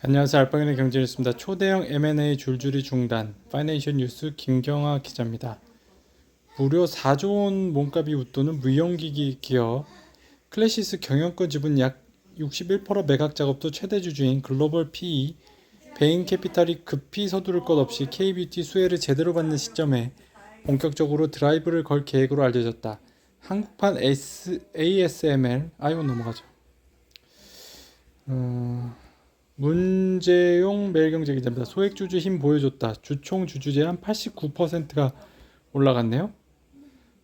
안녕하세요. 알파인의 경제뉴스입니다. 초대형 M&A 줄줄이 중단. 파이낸셜 뉴스 김경아 기자입니다. 무려 4조 원 몸값이 웃도는 무용기기 기업 클래시스 경영권 지분 약 61% 매각 작업도 최대 주주인 글로벌 PE 베인 캐피탈이 급히 서두를 것 없이 K뷰티 수혜를 제대로 받는 시점에 본격적으로 드라이브를 걸 계획으로 알려졌다. 한국판 ASML 아이고 넘어가죠. 어, 문재용 매일경제 기자입니다. 소액주주 힘 보여줬다. 주총 주주 제한 89%가 올라갔네요.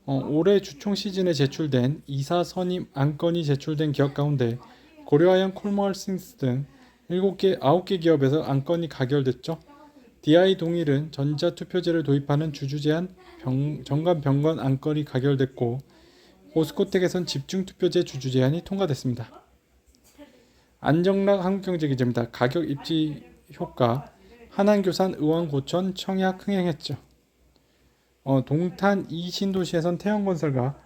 어, 올해 주총 시즌에 제출된 이사 선임 안건이 제출된 기업 가운데 고려아연 콜머싱스 등 7개, 9개 기업에서 안건이 가결됐죠. DI 동일은 전자투표제를 도입하는 주주 제한 병, 정관 병건 안건이 가결됐고 오스코텍에선 집중투표제 주주 제한이 통과됐습니다. 안정락 한국경제기자입니다. 가격 입지 효과 한안교산 의왕 고천 청약 흥행했죠. 어, 동탄 이 신도시에선 태영건설과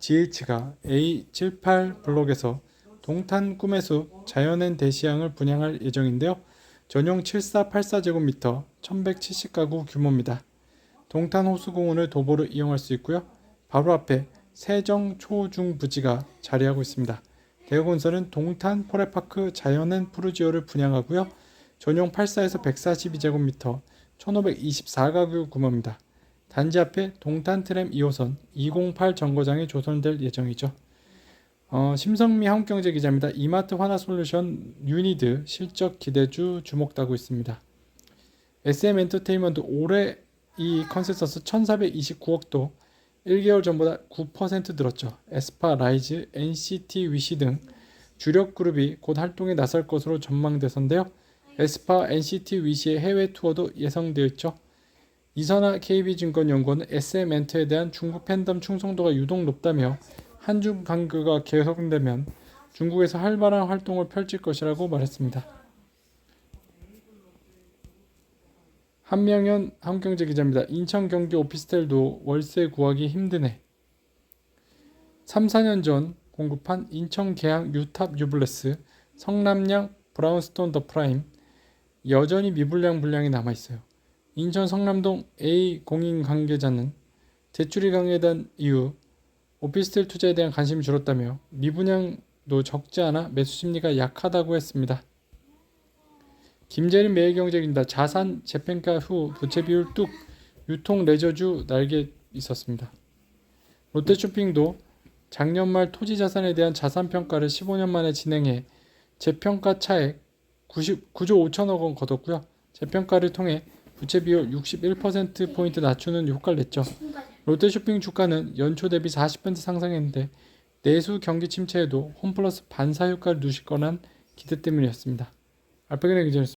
GH가 A78 블록에서 동탄 꿈의 숲 자연엔 대시양을 분양할 예정인데요. 전용 7484제곱미터 1170가구 규모입니다. 동탄 호수공원을 도보로 이용할 수 있고요. 바로 앞에 세정 초중 부지가 자리하고 있습니다. 대우건설은 동탄 포레파크 자연엔 푸르지오를 분양하고요. 전용 84에서 142제곱미터 1524가구 규모입니다. 단지 앞에 동탄 트램 2호선 208 정거장이 조성될 예정이죠. 어, 심성미 한국경제 기자입니다. 이마트 환화솔루션 유니드 실적 기대주 주목하고 있습니다. SM 엔터테인먼트 올해 이 컨센서스 1429억도 1개월 전보다 9% 늘었죠. 에스파, 라이즈, NCT 위시 등 주력 그룹이 곧 활동에 나설 것으로 전망돼서인데요. 에스파, NCT 위시의 해외 투어도 예상되어 있죠. 이선화 KB증권연구원은 SM엔트에 대한 중국 팬덤 충성도가 유독 높다며 한중 관계가 개선되면 중국에서 활발한 활동을 펼칠 것이라고 말했습니다. 한명현 한경제 기자입니다. 인천 경기 오피스텔도 월세 구하기 힘드네. 3, 4년 전 공급한 인천 계양 유탑 유블레스, 성남양 브라운스톤 더 프라임 여전히 미분량 분량이 남아 있어요. 인천 성남동 A 공인 관계자는 대출이 강해단 이후 오피스텔 투자에 대한 관심이 줄었다며 미분양도 적지 않아 매수 심리가 약하다고 했습니다. 김재림 매일경제입니다. 자산 재평가 후 부채 비율 뚝 유통 레저주 날개 있었습니다. 롯데쇼핑도 작년 말 토지 자산에 대한 자산 평가를 15년 만에 진행해 재평가 차액 90, 9조 5천억 원 거뒀고요. 재평가를 통해 부채 비율 61% 포인트 낮추는 효과를 냈죠. 롯데쇼핑 주가는 연초 대비 40% 상승했는데 내수 경기 침체에도 홈플러스 반사 효과를 누실 거란 기대 때문이었습니다. 알파기의 기자였습니다.